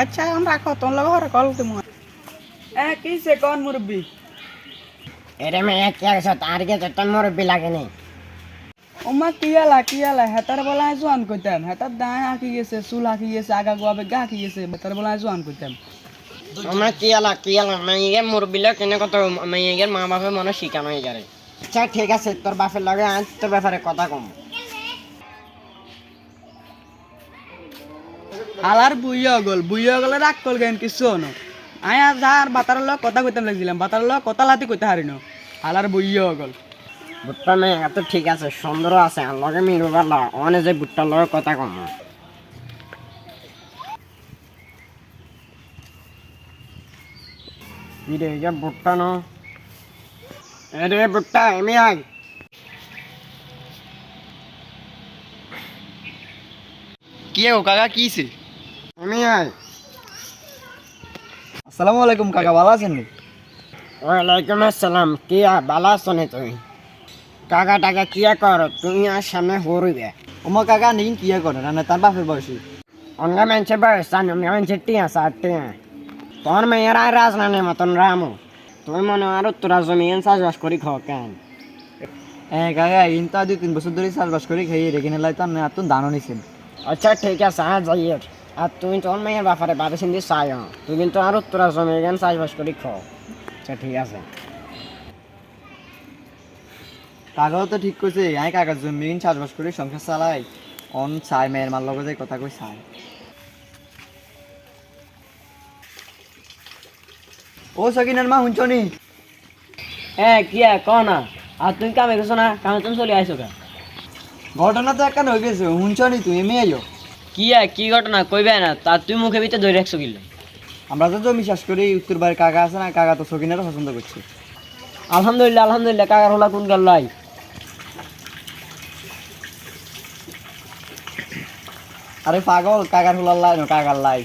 আচ্ছা এখন রাখো তোর লগে ঘরে কল তুমি এ কি সে কোন মুরব্বি? এরে মাইয়া কি আছে তার কে তোর মুরব্বি লাগে নি ওমা কি আলা কি আলা? হেতার জোয়ান কইতাম। হেতার আঁকি গেছে চুল আঁকি গেছে আগা গোয়া বেগা আঁকি গেছে হেতার বলায় জোয়ান কইতাম। আমার কি আলা কি আলা? মাইয়া মুরব্বি লোক কেন কত? মাইয়া মা বাপের মনে শিখানো হয়ে যাবে। আচ্ছা ঠিক আছে তোর বাপের লগে আজ তোর ব্যাপারে কথা কম। হালার বুইয়া গল বুইয়া গলে রাগ কল গেন কিছু ন আয়া যার বাতার লগ কথা কইতাম লাগছিলাম বাতার লগ কথা লাতি কইতে হারি ন। হালার বুইয়া গল। বুট্টা মেয়ে তো ঠিক আছে সুন্দর আছে আর লগে মিলবে পারলা অনে যে বুট্টার লগে কথা কম। রে এটা বুট্টা ন। এ রে বুট্টা এমনি আয় কি ও কাকা কিছে এমনি আয় আসসালামু আলাইকুম কাকা ভালো আছেন? ওয়ালাইকুম আসসালাম কি ভালো আছো নি তুমি? কাকা টাকা কি কর তুমি আর সামনে হরবে ওমা কাকা নিন কি করে? না তার বাপের বয়সী। অন্য মানুষের বয়স জানো মানুষের টিয়া সার টিয়া। তোর মেয়ের আর রাজনানের মতন রামু। তুমি মনে হয় আর তোরা জমি চাষবাস করি খাও কেন? হ্যাঁ কাকা ইনতা দুই তিন বছর ধরে চাষবাস করে খাইয়ে রেখে নিলাই তো না তো দানও নিছেন আচ্ছা ঠিক আছে আর যাই আর তুমি তোর মেয়ের ব্যাপারে ভাবে চিন্তি চাই তুই কিন্তু আর তোরা জমি এখানে চাষবাস করি খাও। আচ্ছা ঠিক আছে। কাকাও তো ঠিক কইছে আই কাকার জমি চাষবাস করে সংসার চালাই। অন চাই মেয়ের মার লগে কথা কই চাই। ও সকিনার মা হুঞ্চনি হ্যাঁ কিয়া ক না? আর তুমি কামে গেছো না? কামে তুমি চলে আইসো কা ঘটনা তো একটা হয়ে গেছে হুঞ্চনি তুই? এমনি আইও কি আর কি ঘটনা? কইবে না তার তুই মুখে ভিতরে ধরে রাখছো কিলো আমরা তো জমি চাষ করি উত্তর বাড়ির কাকা আছে না কাকা তো সকিনারও পছন্দ করছে। আলহামদুলিল্লাহ আলহামদুলিল্লাহ কাকার হলা কোন গেল লাই? আরে পাগল কাকার হুলার লাই কাকার লাই।